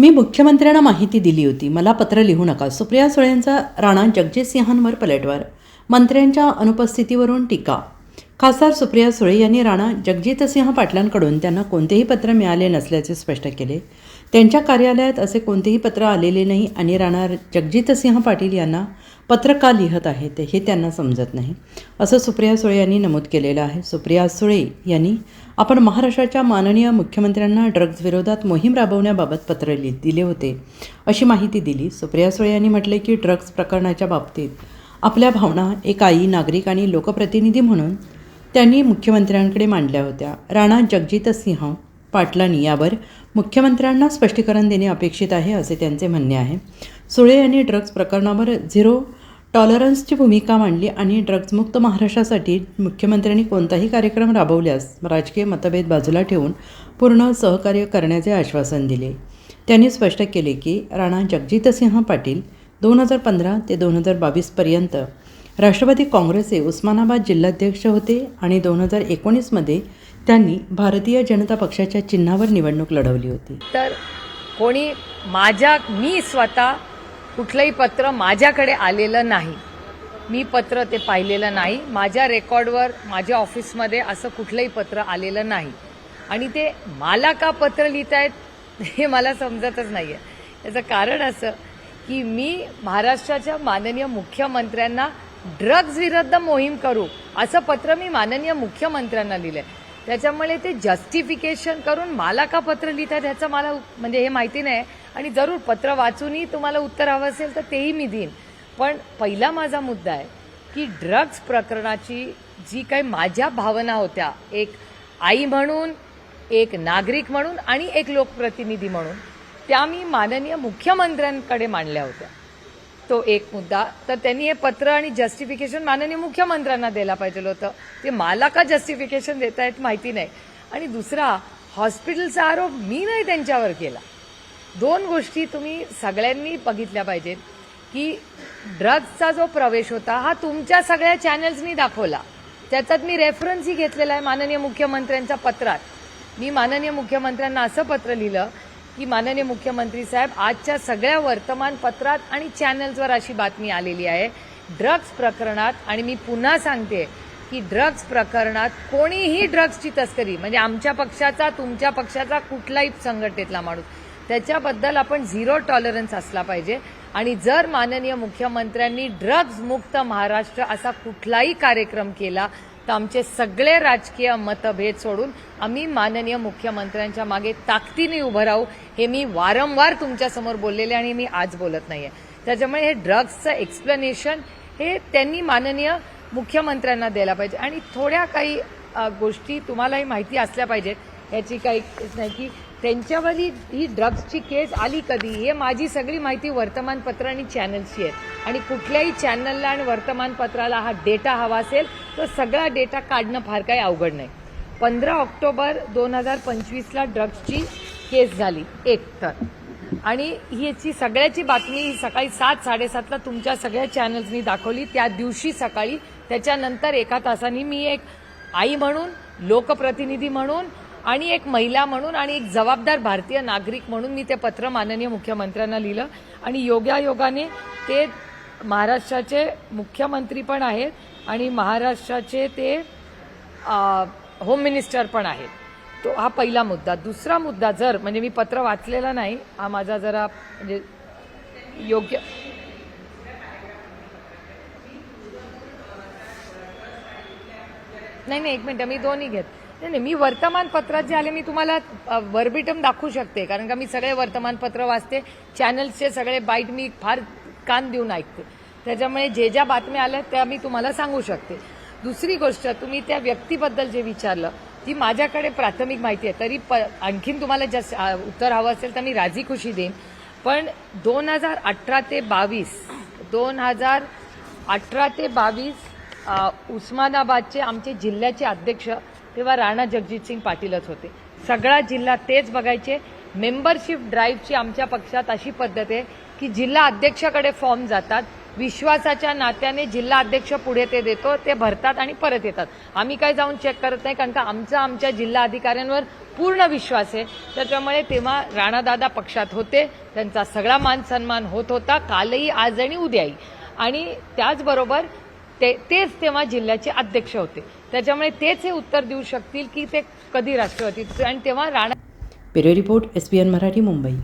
मी मुख्यमंत्र्यांना माहिती दिली होती. मला पत्र लिहू नका. सुप्रिया सुळेंचा राणा जगजित सिंहांवर पलटवार. मंत्र्यांच्या अनुपस्थितीवरून टीका. खासदार सुप्रिया सुळे यांनी राणा जगजितसिंह पाटलांकडून त्यांना कोणतेही पत्र मिळाले नसल्याचे स्पष्ट केले. त्यांच्या कार्यालयात असे कोणतेही पत्र आलेले नाही आणि राणा जगजितसिंह पाटील यांना पत्र का लिहत आहे ते हे त्यांना समजत नाही. असं सुप्रिया सुळे यांनी नमूद केलेलं आहे. सुप्रिया सुळे यांनी आपण महाराष्ट्राच्या माननीय मुख्यमंत्र्यांना ड्रग्ज विरोधात मोहीम राबवण्याबाबत पत्र लि दिले होते. अशी माहिती दिली. सुप्रिया सुळे यांनी म्हटले की ड्रग्ज प्रकरणाच्या बाबतीत आपल्या भावना एक आई नागरिक आणि लोकप्रतिनिधी म्हणून त्यांनी मुख्यमंत्र्यांकडे मांडल्या होत्या. राणा जगजितसिंह पाटलांनी यावर मुख्यमंत्र्यांना स्पष्टीकरण देणे अपेक्षित आहे असे त्यांचे म्हणणे आहे. सुळे यांनी ड्रग्ज प्रकरणावर झिरो टॉलरन्सची भूमिका मांडली आणि ड्रग्जमुक्त महाराष्ट्रासाठी मुख्यमंत्र्यांनी कोणताही कार्यक्रम राबवल्यास राजकीय मतभेद बाजूला ठेवून पूर्ण सहकार्य करण्याचे आश्वासन दिले. त्यांनी स्पष्ट केले की राणा जगजितसिंह पाटील दोन हजार पंधरा ते दोन हजार बावीसपर्यंत राष्ट्रवादी काँग्रेसचे उस्मानाबाद जिल्हाध्यक्ष होते आणि दोन हजार एकोणीसमध्ये त्यांनी भारतीय जनता पक्षाच्या चिन्हावर निवडणूक लढवली होती. तर कोणी माझ्या मी स्वतः कुठलंही पत्र माझ्याकडे आलेलं नाही. मी पत्र ते पाहिलेलं नाही. माझ्या रेकॉर्डवर माझ्या ऑफिसमध्ये असं कुठलंही पत्र आलेलं नाही. आणि ते मला का पत्र लिहित आहेत हे मला समजतच नाही आहे याचं कारण असं की मी महाराष्ट्राच्या माननीय मुख्यमंत्र्यांना ड्रग्ज विरुद्ध मोहीम करू असं पत्र मी माननीय मुख्यमंत्र्यांना लिहिलंय. त्याच्यामुळे ते जस्टिफिकेशन करून मला का पत्र लिहितात ह्याचं मला म्हणजे हे माहिती नाही आणि जरूर पत्र वाचूनही तुम्हाला उत्तर हवं असेल तर तेही मी देईन. पण पहिला माझा मुद्दा आहे की ड्रग्ज प्रकरणाची जी काही माझ्या भावना होत्या एक आई म्हणून एक नागरिक म्हणून आणि एक लोकप्रतिनिधी म्हणून त्या मी माननीय मुख्यमंत्र्यांकडे मांडल्या होत्या. तो एक मुद्दा. तर त्यांनी हे पत्र आणि जस्टिफिकेशन माननीय मुख्यमंत्र्यांना द्यायला पाहिजे होतं. ते मला का जस्टिफिकेशन देत आहेत माहिती नाही. आणि दुसरा हॉस्पिटलचा आरोप मी नाही त्यांच्यावर केला. दोन गोष्टी तुम्ही सगळ्यांनी बघितल्या पाहिजेत की ड्रग्जचा जो प्रवेश होता हा तुमच्या सगळ्या चॅनल्सनी दाखवला. त्याच्यात मी रेफरन्सही घेतलेला आहे माननीय मुख्यमंत्र्यांच्या पत्रात. मी माननीय मुख्यमंत्र्यांना असं पत्र लिहिलं की माननीय मुख्यमंत्री साहेब आजच्या सगळ्या वर्तमानपत्रात आणि चॅनल्सवर अशी बातमी आलेली आहे ड्रग्ज प्रकरणात आणि मी पुन्हा सांगते की ड्रग्ज प्रकरणात कोणीही ड्रग्जची तस्करी म्हणजे आमच्या पक्षाचा तुमच्या पक्षाचा कुठलाही संघटनेतला माणूस त्याच्याबद्दल आपण झिरो टॉलरन्स असला पाहिजे. आणि जर माननीय मुख्यमंत्र्यांनी ड्रग्ज मुक्त महाराष्ट्र असा कुठलाही कार्यक्रम केला तर आमचे सगळे राजकीय मतभेद सोडून आम्ही माननीय मुख्यमंत्र्यांच्या मागे ताकदीने उभं राहू हे मी वारंवार तुमच्यासमोर बोललेले आणि मी आज बोलत नाहीये. त्याच्यामुळे हे ड्रग्जचं एक्सप्लेनेशन हे त्यांनी माननीय मुख्यमंत्र्यांना द्यायला पाहिजे. आणि थोड्या काही गोष्टी तुम्हालाही माहिती असल्या पाहिजेत. याची काही नाही की त्यांच्यावर ही ही केस आली कधी? हे माझी सगळी माहिती वर्तमानपत्र आणि चॅनल्सची आहे. आणि कुठल्याही चॅनलला आणि वर्तमानपत्राला हा डेटा हवा असेल तर सगळा डेटा काढणं फार काही अवघड नाही. पंधरा ऑक्टोबर दोन हजार पंचवीसला ड्रग्सची केस झाली एक तर. आणि ह्याची सगळ्याची बातमी ही सकाळी सात साडेसातला तुमच्या सगळ्या चॅनल्सनी दाखवली. त्या दिवशी सकाळी त्याच्यानंतर एका तासाने मी एक आई म्हणून लोकप्रतिनिधी म्हणून आणि एक महिला म्हणून आणि एक जबाबदार भारतीय नागरिक म्हणून मी ते पत्र माननीय मुख्यमंत्र्यांना लिहिलं. आणि योगायोगाने ते महाराष्ट्राचे मुख्यमंत्री पण आहेत आणि महाराष्ट्राचे ते होम मिनिस्टर पण आहेत. तो हा पहिला मुद्दा. दुसरा मुद्दा जर म्हणजे मी पत्र वाचलेला नाही हा माझा जरा म्हणजे योग्य नाही नाही एक मिनटं मी दोन्ही घेत नाही नाही मी वर्तमानपत्रात जे आले मी तुम्हाला वर्बिटम दाखवू शकते. कारण का मी सगळे वर्तमानपत्र वाचते. चॅनल्सचे सगळे बाईट मी फार कान देऊन ऐकते. त्याच्यामुळे जे ज्या बातम्या आल्या त्या मी तुम्हाला सांगू शकते. दुसरी गोष्ट तुम्ही त्या व्यक्तीबद्दल जे विचारलं ती माझ्याकडे प्राथमिक माहिती आहे. तरी प आणखीन तुम्हाला जास्त उत्तर हवं असेल तर मी राजी खुशी देईन. पण दोन हजार अठरा ते बावीस दोन हजार अठरा ते बावीस उस्मानाबादचे आमचे जिल्ह्याचे अध्यक्ष तेव्हा राणा जगजितसिंग पाटीलच होते. सगळा जिल्हा तेच बघायचे. मेंबरशिप ड्राईव्हची आमच्या पक्षात अशी पद्धत आहे की जिल्हा अध्यक्षाकडे फॉर्म जातात. विश्वासाच्या नात्याने जिल्हा अध्यक्ष पुढे ते देतो ते भरतात आणि परत येतात. आम्ही काय जाऊन चेक करत नाही कारण का आमचा आमच्या जिल्हा अधिकाऱ्यांवर पूर्ण विश्वास आहे. त्याच्यामुळे तेव्हा राणादादा पक्षात होते. त्यांचा सगळा मान सन्मान होत होता. कालही आज आणि उद्याही. आणि त्याचबरोबर ते तेच तेव्हा जिल्ह्याचे अध्यक्ष होते. त्याच्यामुळे तेच हे उत्तर देऊ शकतील की ते कधी राष्ट्रवादीत आणि तेव्हा Rana bureau report S Marathi Mumbai.